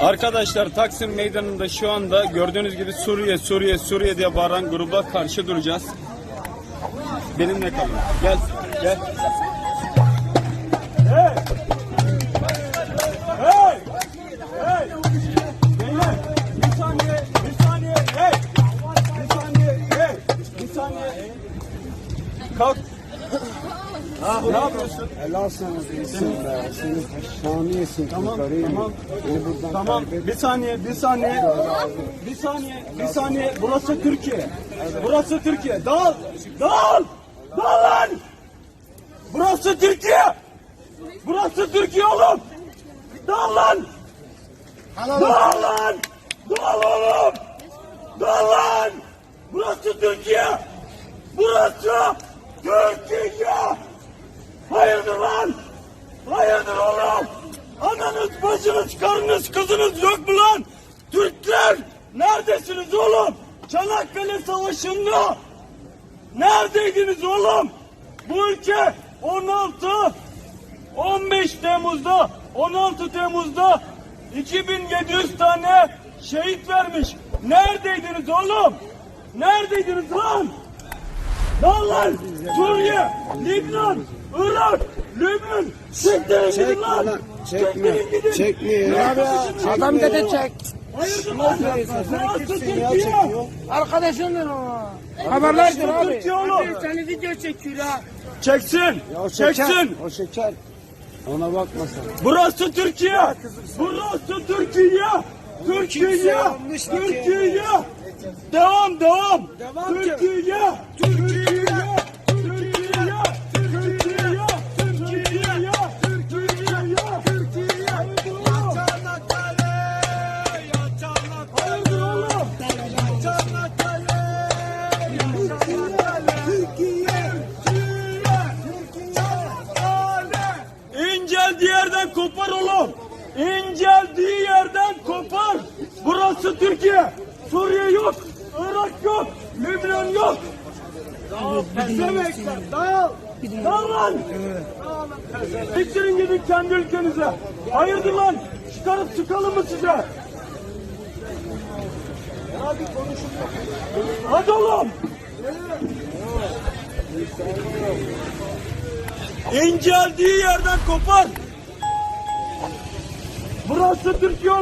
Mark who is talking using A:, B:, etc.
A: Arkadaşlar Taksim Meydanı'nda şu anda gördüğünüz gibi Suriye, Suriye, Suriye diye bağıran gruba karşı duracağız. Benimle kalın. Gel, gel. Kalk. Ne yapıyorsun?
B: Helal sana değilsin be. Senin şaniyesin.
A: Tamam,
B: kurtarayım.
A: tamam.
B: Buradan
A: Tamam, bir saniye, bir saniye. Bir saniye, bir saniye. Burası Türkiye. Burası Türkiye. Dağıl, dağıl, dağıl lan! Burası Türkiye. Burası Türkiye oğlum. Dağıl lan! Dağıl lan! Dağıl oğlum! Dağıl lan! Burası Türkiye. Burası Türkiye. Hayırdır lan? Hayırdır oğlum? Ananız, bacınız, karınız, kızınız yok mu lan? Türkler neredesiniz oğlum? Çanakkale Savaşı'nda neredeydiniz oğlum? Bu ülke 16 15 Temmuz'da 16 Temmuz'da 2700 tane şehit vermiş. Neredeydiniz oğlum? Neredeydiniz lan? Lan! Suriye, Libnan, Irak, Lübnan, çektirin
B: Çekme
A: gidin lan!
B: çekme. Çekme. Adam dedi çek.
A: Hayırdır lan? Burası Türkiye!
C: Arkadaşındır o. Haberlerdir abi.
A: Türkiye oğlum!
C: Seni video çekiyor ha.
A: Çeksin!
B: Ya o şeker.
A: Çeksin!
B: O şeker. Ona bakma sen.
A: Burası Türkiye! Burası Türkiye! Türkiye! Türkiye! Devam devam! Türkiye! Türkiye! Türkiye! Türkiye! Türkiye! Türkiye! Türkiye! Hayırdır oğlum? İnceldiği yerden kopar oğlum. İnceldiği yerden kopar. Burası Türkiye. Suriye yok. Irak yok. Lübnan yok. Demekler. Dağıl. Dağıl lan. Bitirin gidin kendi ülkenize. Hayırdır lan? Çıkarıp çıkalım mı size? Hadi oğlum. İnceldiği yerden kopar. Burası Türkiye oğlum.